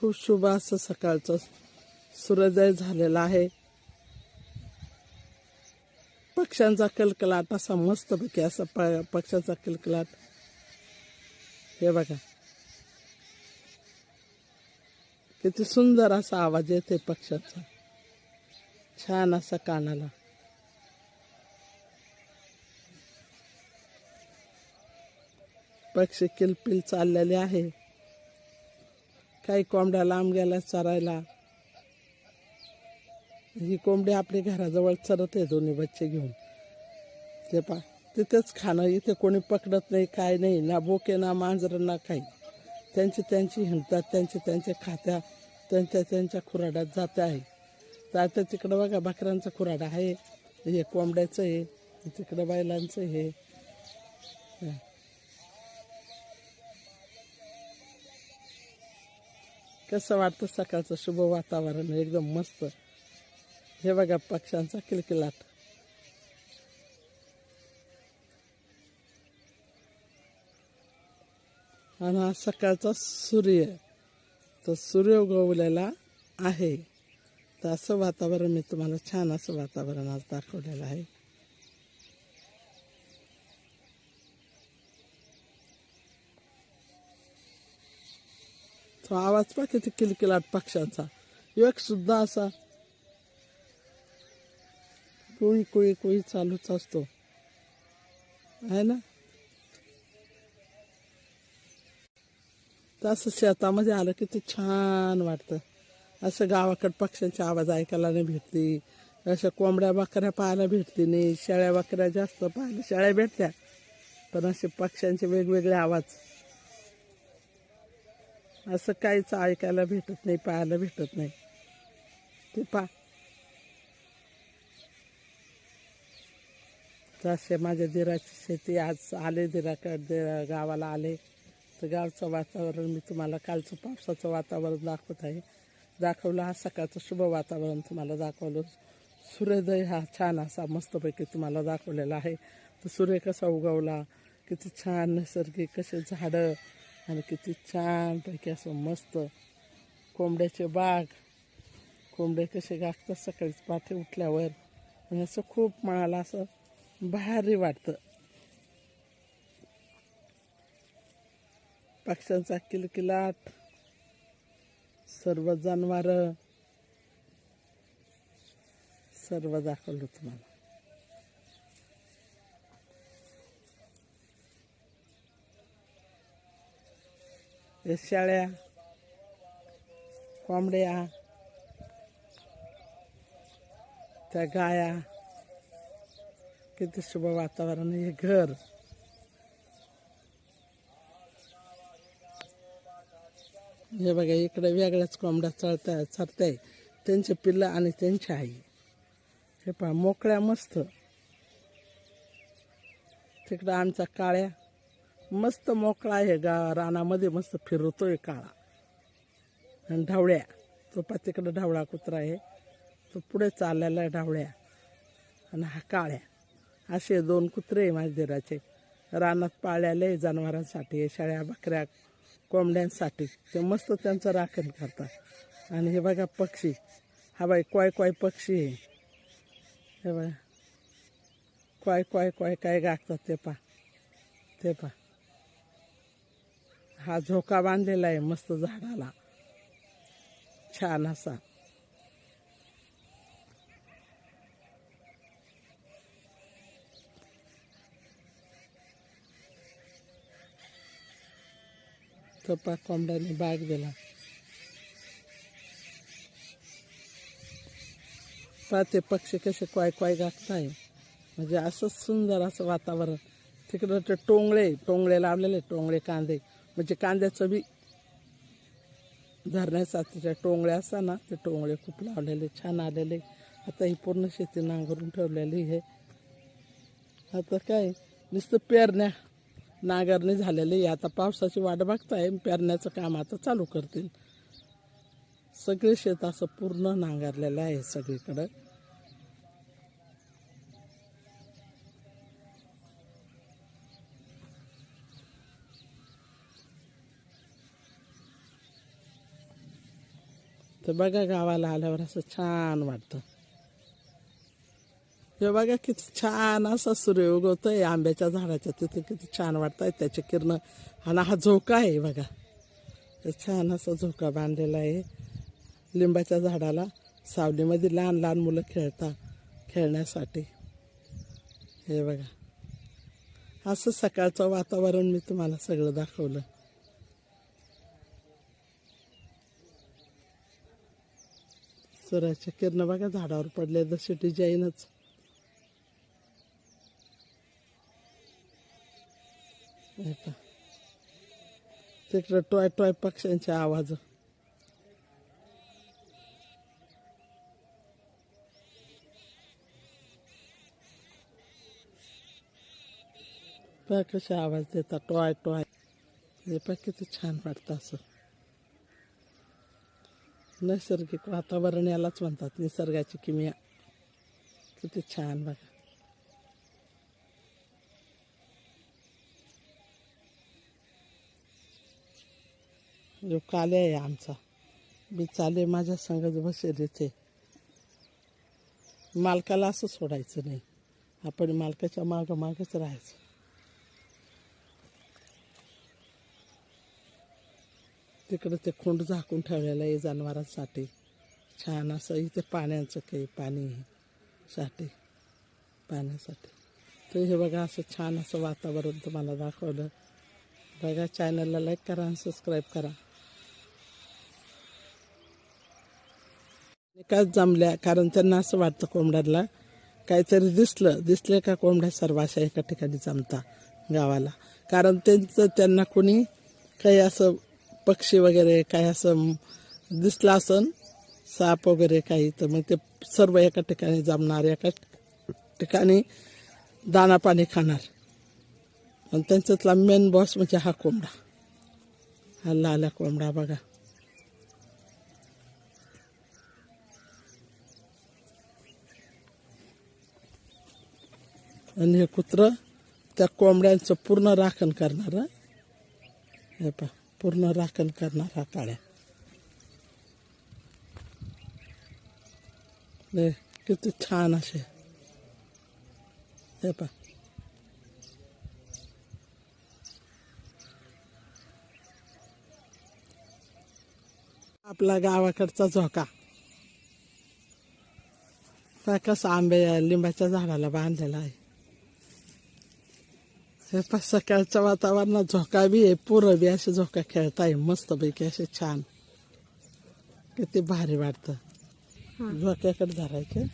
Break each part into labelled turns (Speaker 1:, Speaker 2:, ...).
Speaker 1: खूप शुभ असं सकाळचं सूर्योदय झालेला आहे. पक्ष्यांचा कलकलाट असा मस्तपैकी असा प पक्ष्यांचा कलकलाट. हे बघा. किती सुंदर असा आवाज येते पक्ष्याचा. छान असा कानाला. पक्षी किलपिल चाललेले आहे. काही कोंबड्या लांब गेल्या चरायला. ही कोंबडी आपली घराजवळ चरत आहे दोन्ही बच्चे घेऊन. ते पा तिथेच खाणं इथे कोणी पकडत नाही काय नाही ना बोके ना मांजर ना काही. त्यांची त्यांची हिंडतात त्यांचे त्यांच्या खात्या त्यांच्या त्यांच्या खुराड्यात जाते आहे. तर आता तिकडं बघा बकऱ्यांचा खुराडा आहे हे कोंबड्याचं आहे तिकडं बैलांचं हे कसं वाटतं सकाळचं शुभ वातावरण? एकदम मस्त. हे बघा पक्ष्यांचा किलकिलाट. आणि हा सकाळचा सूर्य. तर सूर्य उगवलेला आहे. तर असं वातावरण मी तुम्हाला छान असं वातावरण आज दाखवलेलं आहे. तो आवाज पा किती किलकिलाट पक्ष्यांचा. एक सुद्धा असा कुळी कुळी कुळी चालूच असतो. आहे ना? तसं शेतामध्ये आलं की ते छान वाटतं. असं गावाकडं पक्ष्यांचे आवाज ऐकायला नाही भेटते अशा कोंबड्या बकऱ्या पाहायला भेटते नाही. शेळ्या बकऱ्या जास्त पाहायला शेळ्या भेटत्या. पण असे पक्ष्यांचे वेगवेगळे आवाज. असं काहीच ऐकायला भेटत नाही पाहायला भेटत नाही. ते पा. तसे माझ्या दिराची शेती आज आले दिराकडे दिरा गावाला आले. तर गावचं वातावरण मी तुम्हाला कालचं पावसाचं वातावरण दाखवत आहे. दाखवलं हा सकाळचं शुभ वातावरण तुम्हाला दाखवलं. सूर्योदय हा छान असा मस्तपैकी तुम्हाला दाखवलेला आहे. तर सूर्य कसा उगवला किती छान नैसर्गिक कसे झाडं आणि किती छानपैकी असं मस्त कोंबड्याचे बाग कोंबडे कसे गागतात सकाळीच पाठी उठल्यावर आणि असं खूप मनाला असं भारी वाटतं पक्ष्यांचा किलकिलाट सर्व जनावर सर्व दाखवलं तुम्हाला हे शेळ्या कोंबड्या त्या गाया किती शुभ वातावरण हे घर हे बघा इकडे वेगळ्याच कोंबड्या चढताय चरताय त्यांचे पिल्लं आणि त्यांची आई हे पहा मोकळ्या मस्त तिकडं आमचा काळ्या मस्त मोकळा आहे गा रानामध्ये मस्त फिरतोय काळा. आणि ढावळ्या तो पा तिकडं ढावळा कुत्रा आहे. तो पुढे चाललेला आहे ढावळ्या आणि हा काळ्या. असे दोन कुत्रे आहे माझ्या दिराचे. रानात पाळलेले जनावरांसाठी शेळ्या बकऱ्या कोंबड्यांसाठी. ते मस्त त्यांचं राखण करतात. आणि हे बघा पक्षी. हा बाई क्वाय क्वाय पक्षी आहे. हे बघा. क्वाय क्वाय क्वाय काय गागतात ते पा ते पा हा झोका बांधलेला आहे मस्त झाडाला. छान असा. कपा कोंबड्याने बाग दिला. पाहते पक्षी कसे क्वाय क्वाय गाठताय. म्हणजे असंच सुंदर असं वातावरण. तिकडं ते टोंगळे टोंगळे लावलेले टोंगळे कांदे. म्हणजे कांद्याचं बी धरण्याचा तिच्या टोंगळ्या असा ना ते टोंगळे खूप लावलेले छान आलेले. आता ही पूर्ण शेती नांगरून ठेवलेली आहे आता काय नुसतं पेरण्या नांगरणी झालेली आहे. आता पावसाची वाट बघताय पेरण्याचं काम आता चालू करतील. सगळे शेत असं पूर्ण नांगरलेलं आहे सगळीकडं. बघा गावाला आल्यावर असं छान वाटतं. हे बघा किती छान असा सूर्य उगवतोय. आंब्याच्या झाडाच्या तिथे किती छान वाटतंय. त्याचे किरण आणि हा झोका आहे बघा. हे छान असा झोका बांधलेला आहे. लिंबाच्या झाडाला सावलीमध्ये लहान लहान मुलं खेळतात खेळण्यासाठी. हे बघा. असं सकाळचं वातावरण मी तुम्हाला सगळं दाखवलं. सूर्याच्या किरण बघा झाडावर पडले जसे डिझाईनच हे तिकडं टॉय टॉय पक्ष्यांचे आवाज. कसे आवाज देतात टॉय टॉय. हे पहा किती छान वाटतं असं. नैसर्गिक वातावरण यालाच म्हणतात निसर्गाची किमिया. किती छान बघा. जो काले आहे आमचा मी चाले माझ्या संगत बसेल इथे मालकाला असं सोडायचं नाही. आपण मालकाच्या मागं मागच राहायचं. तिकडं ते खोंड झाकून ठेवलेलं आहे जनावरांसाठी. छान असं इथे पाण्याचं काही पाणी साठी पाण्यासाठी. तर हे बघा असं छान असं वातावरण तुम्हाला दाखवलं. बघा चॅनलला लाईक करा आणि सबस्क्राईब करा. एकाच जमल्या कारण त्यांना असं वाटतं कोंबड्याला काहीतरी दिसलं दिसले का कोंबड्या सर्व अशा एका ठिकाणी जमता गावाला. कारण त्यांचं त्यांना कोणी काही असं पक्षी वगैरे काही असं दिसलं असन साप वगैरे काही तर मग ते सर्व एका ठिकाणी जमणार एका ठिकाणी दाना पाणी खाणार. आणि त्यांच्यातला मेन बॉस म्हणजे हा कोंबडा. हा लाला कोंबडा बघा. आणि हे कुत्रं त्या कोंबड्यांचं पूर्ण राखण करणार हे? पा पूर्ण राखण करणार हा काळ्या किती छान असे. हे पा आपला गावाकडचा झोका. कसा आंबे लिंबाच्या झाडाला बांधलेला आहे. हे पण सकाळच्या वातावरणात झोका बी आहे पोरं बी असे झोका खेळताय मस्त पैकी असे छान किती भारी वाटतं झोक्याकडे धरायचे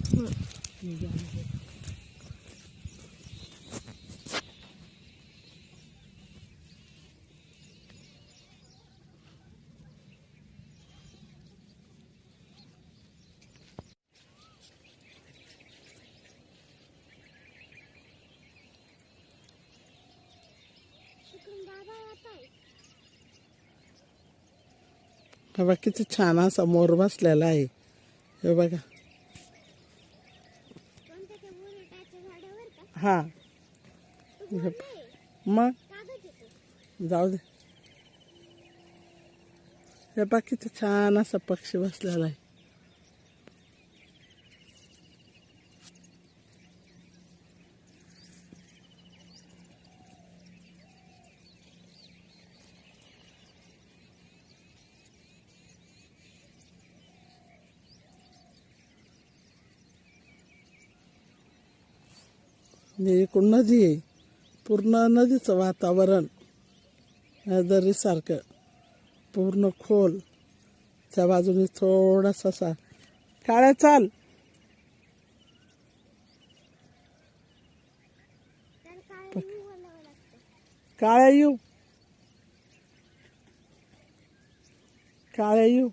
Speaker 1: हे बघा किती छान असा मोर बसलेला आहे. हे बघा. हा. हे मग? जाऊ दे. हे बघा किती छान असा पक्षी बसलेला आहे. म्हणजे हे इकडून नदी आहे. पूर्ण नदीचं वातावरण दरीसारखं. पूर्ण खोल. त्या बाजूने थोडासा असा काळ्या चाल. काळ्या येऊ काळ्या येऊ